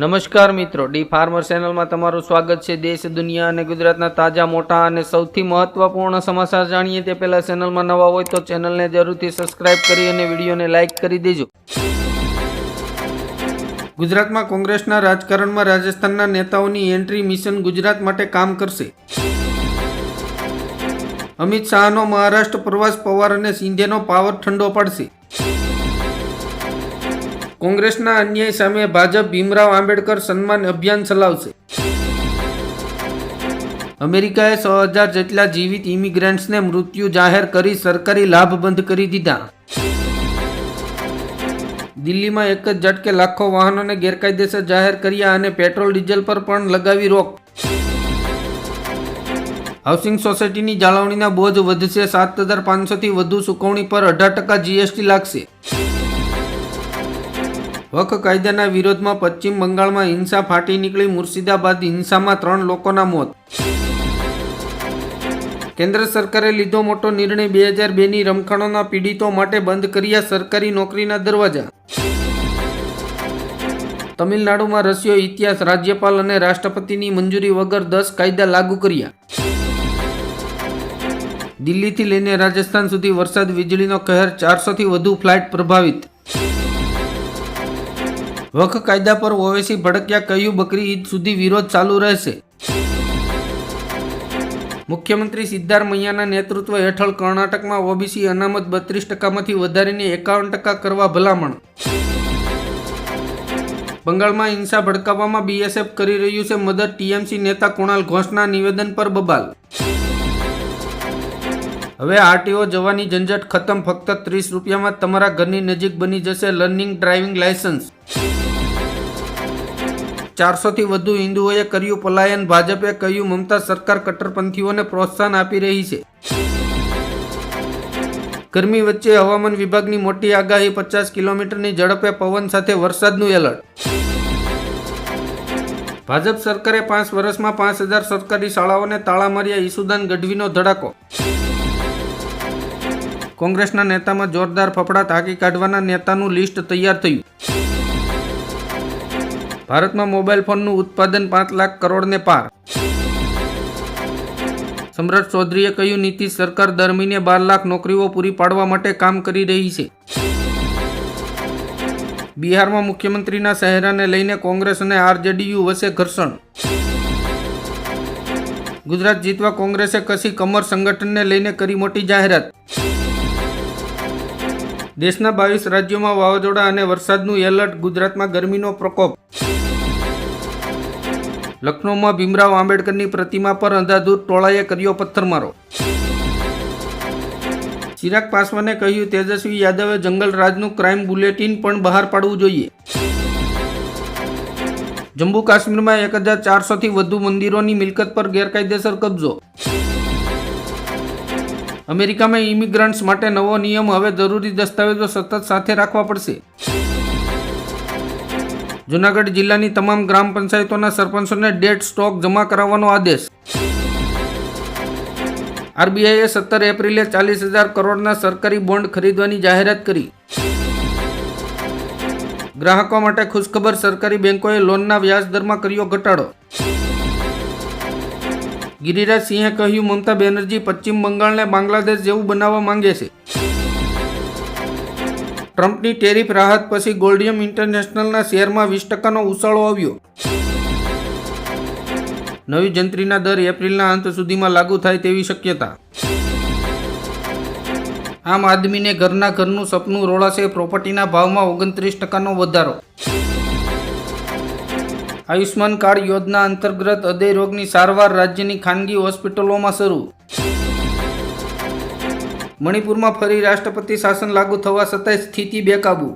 નમસ્કાર મિત્રો, D farmer ચેનલમાં તમારું સ્વાગત છે. દેશ, દુનિયા અને ગુજરાતના તાજા, મોટા અને સૌથી મહત્વપૂર્ણ સમાચાર જાણીએ તે પહેલા ચેનલમાં નવા હોય તો ચેનલને જરૂરથી સબસ્ક્રાઇબ કરી અને વિડીયોને લાઇક કરી દેજો. ગુજરાતમાં કોંગ્રેસના રાજકારણમાં રાજસ્થાનના નેતાઓની એન્ટ્રી મિશન ગુજરાત માટે કામ કરશે. અમિત શાહનો મહારાષ્ટ્ર પ્રવાસ પવાર અને સિંધેનો પાવર ઠંડો પાડશે. કોંગ્રેસના અન્યાય સામે ભાજપ ભીમરાવ આંબેડકર સન્માન અભિયાન ચલાવશે. અમેરિકાએ સો હજાર જેટલા જીવિત ઇમિગ્રન્ટ્સને મૃત્યુ જાહેર કરી સરકારી લાભ બંધ કરી દીધા. દિલ્હીમાં એક જ ઝટકે લાખો વાહનોને ગેરકાયદેસર જાહેર કર્યા અને પેટ્રોલ, ડીઝલ પર પણ લગાવી રોક. હાઉસિંગ સોસાયટીની જાળવણીના બોજ વધશે, સાત હજાર પાંચસોથી વધુ ચૂકવણી પર અઢાર ટકા જીએસટી લાગશે. વખ કાયદાના વિરોધમાં પશ્ચિમ બંગાળમાં હિંસા ફાટી નીકળી મુર્શિદાબાદ હિંસામાં ત્રણ લોકોના મોત. કેન્દ્ર સરકારે લીધો મોટો નિર્ણય બે હજાર બેની રમખાણોના પીડિતો માટે બંધ કર્યા સરકારી નોકરીના દરવાજા. તમિલનાડુમાં રસ્યો ઇતિહાસ, રાજ્યપાલ અને રાષ્ટ્રપતિની મંજૂરી વગર દસ કાયદા લાગુ કર્યા. દિલ્હીથી લઈને રાજસ્થાન સુધી વરસાદ વીજળીનો કહેર ચારસોથી વધુ ફ્લાઇટ પ્રભાવિત. વખ કાયદા પર ઓવેસી ભડક્યા કહ્યું બકરી ઈદ સુધી વિરોધ ચાલુ રહેશે? મુખ્યમંત્રી સિદ્ધારમૈયાના નેતૃત્વ હેઠળ કર્ણાટકમાં ઓબીસી અનામત બત્રીસ ટકામાંથી વધારીને એકાવન ટકા કરવા ભલામણ. બંગાળમાં હિંસા ભડકાવવામાં બીએસએફ કરી રહ્યું છે મદદ, ટીએમસી નેતા કુણાલ ઘોષના નિવેદન પર બબાલ. હવે આરટીઓ જવાની ઝંઝટ ખતમ, ફક્ત ત્રીસ રૂપિયામાં તમારા ઘરની નજીક બની જશે લર્નિંગ ડ્રાઇવિંગ લાયસન્સ ચારસોથી વધુ હિન્દુઓએ કર્યું પલાયન. ભાજપે કહ્યું, મમતા સરકાર કટ્ટરપંથીઓને પ્રોત્સાહન આપી રહી છે. ગરમી વચ્ચે હવામાન વિભાગની મોટી આગાહી, પચાસ કિલોમીટરની ઝડપે પવન સાથે વરસાદનું એલર્ટ. ભાજપ સરકારે પાંચ વર્ષમાં પાંચ હજાર સરકારી શાળાઓને તાળા માર્યા ઈસુદાન ગઢવીનો ધડાકો. કોંગ્રેસના નેતામાં જોરદાર ફફડાટ હાકી કાઢવાના નેતાનું લિસ્ટ તૈયાર થયું. ભારતમાં મોબાઈલ ફોનનું ઉત્પાદન પાંચ લાખ કરોડને પાર. સમ્રાટ ચૌધરીએ કહ્યું નીતિશ સરકાર દર મહિને બાર લાખ નોકરીઓ પૂરી પાડવા માટે કામ કરી રહી છે. બિહારમાં મુખ્યમંત્રીના ચહેરાને લઈને કોંગ્રેસ અને આરજેડીયુ વચ્ચે ઘર્ષણ. ગુજરાત જીતવા કોંગ્રેસે કસી કમર સંગઠનને લઈને કરી મોટી જાહેરાત. દેશના બાવીસ રાજ્યોમાં વાવાઝોડા અને વરસાદનું એલર્ટ, ગુજરાતમાં ગરમીનો પ્રકોપ. લખનૌમાં ભીમરાવ આંબેડકરની પ્રતિમા પર અંધાધૂર ટોળાએ કર્યો પથ્થરમારો. ચિરાગ પાસવાને કહ્યું, તેજસ્વી યાદવે જંગલ રાજનું ક્રાઇમ બુલેટિન પણ બહાર પાડવું જોઈએ. જમ્મુ કાશ્મીરમાં એક હજાર ચારસોથી વધુ મંદિરોની મિલકત પર ગેરકાયદેસર કબજો. અમેરિકામાં ઇમિગ્રન્ટ્સ માટે નવો નિયમ હવે જરૂરી દસ્તાવેજો સતત સાથે રાખવા પડશે. જુનાગઢ જિલ્લાની તમામ ગ્રામ પંચાયતોના સરપંચોને ડેટ સ્ટોક જમા કરાવવાનો આદેશ. આરબીઆઈએ સત્તર એપ્રિલે ચાલીસ હજાર કરોડના સરકારી બોન્ડ ખરીદવાની જાહેરાત કરી. ગ્રાહકો માટે ખુશખબર સરકારી બેંકોએ લોનના વ્યાજ દરમાં કર્યો ઘટાડો. ગિરિરાજ સિંહે કહ્યું, મમતા બેનર્જી પશ્ચિમ બંગાળને બાંગ્લાદેશ જેવું બનાવવા માંગે છે. ટ્રમ્પની ટેરિફ રાહત પછી ગોલ્ડિયમ ઇન્ટરનેશનલના શેરમાં વીસ ટકાનો ઉછાળો આવ્યો. નવી જંત્રીના દર એપ્રિલના અંત સુધીમાં લાગુ થાય તેવી શક્યતા. આમ આદમીને ઘરના ઘરનું સપનું રોળાશે, પ્રોપર્ટીના ભાવમાં ઓગણત્રીસ ટકાનો વધારો. આયુષ્માન કાર્ડ યોજના અંતર્ગત હૃદય રોગની સારવાર રાજ્યની ખાનગી હોસ્પિટલોમાં શરૂ. મણિપુરમાં ફરી રાષ્ટ્રપતિ શાસન લાગુ થવા છતાંય સ્થિતિ બેકાબુ.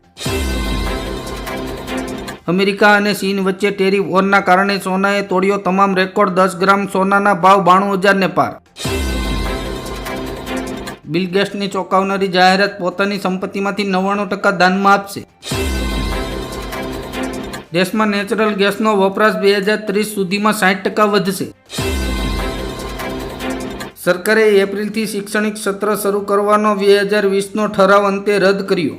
અમેરિકા અને ચીન વચ્ચે ટેરિફ વોરના કારણે સોનાએ તોડ્યો તમામ રેકોર્ડ દસ ગ્રામ સોનાના ભાવ બાણું હજારને પાર. બિલ ગેટ્સની ચોંકાવનારી જાહેરાત પોતાની સંપત્તિમાંથી નવ્વાણું ટકા દાનમાં આપશે. દેશમાં નેચરલ ગેસનો વપરાશ બે હજાર ત્રીસ સુધીમાં સાઠ ટકા વધશે. સરકારે એપ્રિલથી શૈક્ષણિક સત્ર શરૂ કરવાનો બે હજાર વીસનો ઠરાવ અંતે રદ કર્યો.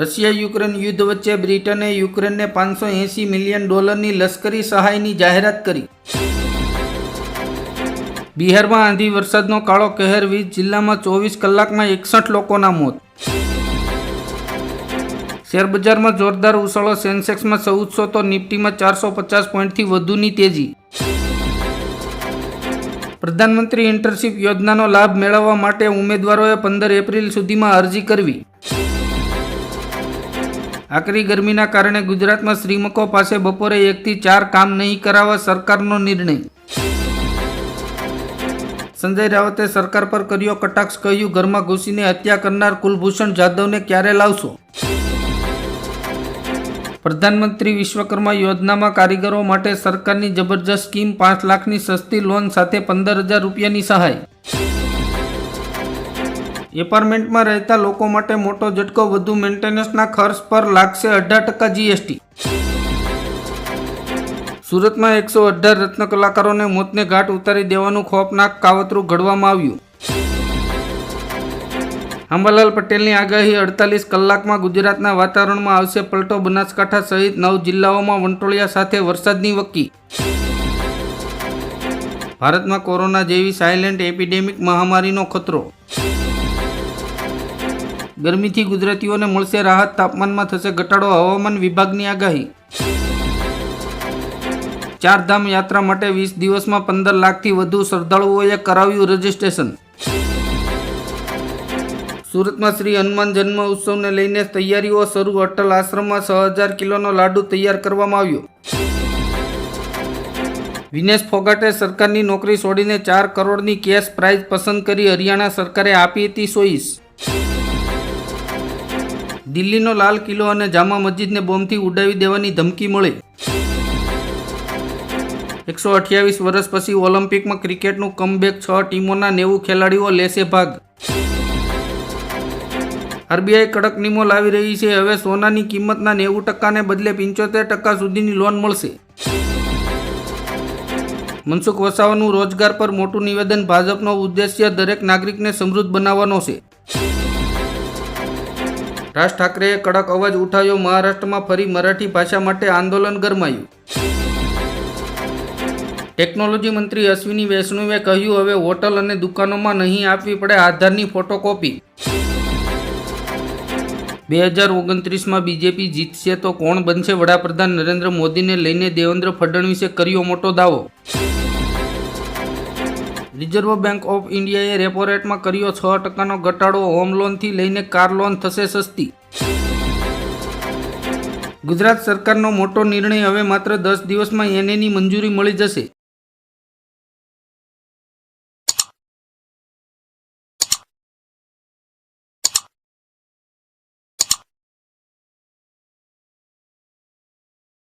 રશિયા યુક્રેન યુદ્ધ વચ્ચે બ્રિટને યુક્રેનને પાંચસો એંસી મિલિયન ડોલરની લશ્કરી સહાયની જાહેરાત કરી. બિહારમાં આંધી વરસાદનો કાળો કહેર વીજ જિલ્લામાં ચોવીસ કલાકમાં એકસઠ લોકોના મોત. શેરબજારમાં જોરદાર ઉછાળો સેન્સેક્સમાં ચૌદસો તો નિફ્ટીમાં ચારસો પચાસ પોઈન્ટથી વધુની તેજી. પ્રધાનમંત્રી ઇન્ટર્નશીપ યોજનાનો લાભ મેળવવા માટે ઉમેદવારોએ પંદર એપ્રિલ સુધીમાં અરજી કરવી. આકરી ગરમીના કારણે ગુજરાતમાં શ્રીમકો પાસે બપોરે એકથી ચાર કામ નહીં કરાવવા સરકારનો નિર્ણય. સંજય રાવતે સરકાર પર કર્યો કટાક્ષ, કહ્યું, ઘરમાં ઘૂસીને હત્યા કરનાર કુલભૂષણ જાધવને ક્યારે લાવશો? પ્રધાનમંત્રી વિશ્વકર્મા યોજનામાં કારીગરો માટે સરકારની જબરજસ્ત સ્કીમ પાંચ લાખની સસ્તી લોન સાથે પંદર હજાર રૂપિયાની સહાય. એપાર્ટમેન્ટમાં રહેતા લોકો માટે મોટો ઝટકો વધુ મેન્ટેનન્સના ખર્ચ પર લાગશે અઢાર ટકા જીએસટી. સુરતમાં એકસો અઢાર રત્ન કલાકારોને મોતને ઘાટ ઉતારી દેવાનું ખોફનાક કાવતરું ઘડવામાં આવ્યું. અંબાલાલ પટેલની આગાહી અડતાલીસ કલાકમાં ગુજરાતના વાતાવરણમાં આવશે પલટો બનાસકાંઠા સહિત નવ જિલ્લાઓમાં વંટોળિયા સાથે વરસાદની વકી ભારતમાં કોરોના જેવી સાયલેન્ટ એપિડેમિક મહામારીનો ખતરો. ગરમીથી ગુજરાતીઓને મળશે રાહત, તાપમાનમાં થશે ઘટાડો, હવામાન વિભાગની આગાહી. ચારધામ યાત્રા માટે વીસ દિવસમાં પંદર લાખથી વધુ શ્રદ્ધાળુઓએ કરાવ્યું રજીસ્ટ્રેશન. સુરતમાં શ્રી હનુમાન જન્મ ઉત્સવને લઈને તૈયારીઓ શરૂ. અટલ આશ્રમમાં છ હજાર કિલોનો લાડુ તૈયાર કરવામાં આવ્યો. વિનેશ ફોગાટે સરકારની નોકરી છોડીને ચાર કરોડની કેશ પ્રાઇઝ પસંદ કરી હરિયાણા સરકારે આપી હતી સોઈસ. દિલ્હીનો લાલ કિલ્લો અને જામા મસ્જિદને બોમ્બથી ઉડાવી દેવાની ધમકી મળી. એકસો અઠ્યાવીસ વર્ષ પછી ઓલિમ્પિકમાં ક્રિકેટનું કમબેક, છ ટીમોના નેવું ખેલાડીઓ લેશે ભાગ. આરબીઆઈ કડક નિયમો લાવી રહી છે. હવે સોનાની કિંમતના નેવું ટકાને બદલે પંચોતેર ટકા સુધીની લોન મળશે. મનસુખ વસાવાનું રોજગાર પર મોટું નિવેદન ભાજપનો ઉદ્દેશ્ય દરેક નાગરિકને સમૃદ્ધ બનાવવાનો છે. રાજ ઠાકરેએ કડક અવાજ ઉઠાવ્યો. મહારાષ્ટ્રમાં ફરી મરાઠી ભાષા માટે આંદોલન ગરમાયું. ટેકનોલોજી મંત્રી અશ્વિની વૈષ્ણવે કહ્યું, હવે હોટલ અને દુકાનોમાં નહીં આપવી પડે, આધારની ફોટોકોપી. બે હજાર ઓગણત્રીસમાં બીજેપી જીતશે તો કોણ બનશે વડાપ્રધાન નરેન્દ્ર મોદીને લઈને દેવેન્દ્ર ફડણવીસે કર્યો મોટો દાવો? રિઝર્વ બેંક ઓફ ઇન્ડિયાએ રેપો રેટમાં કર્યો છ ટકાનો ઘટાડો, હોમ લોનથી લઈને કાર લોન થશે સસ્તી. ગુજરાત સરકારનો મોટો નિર્ણય હવે માત્ર દસ દિવસમાં એનએની મંજૂરી મળી જશે.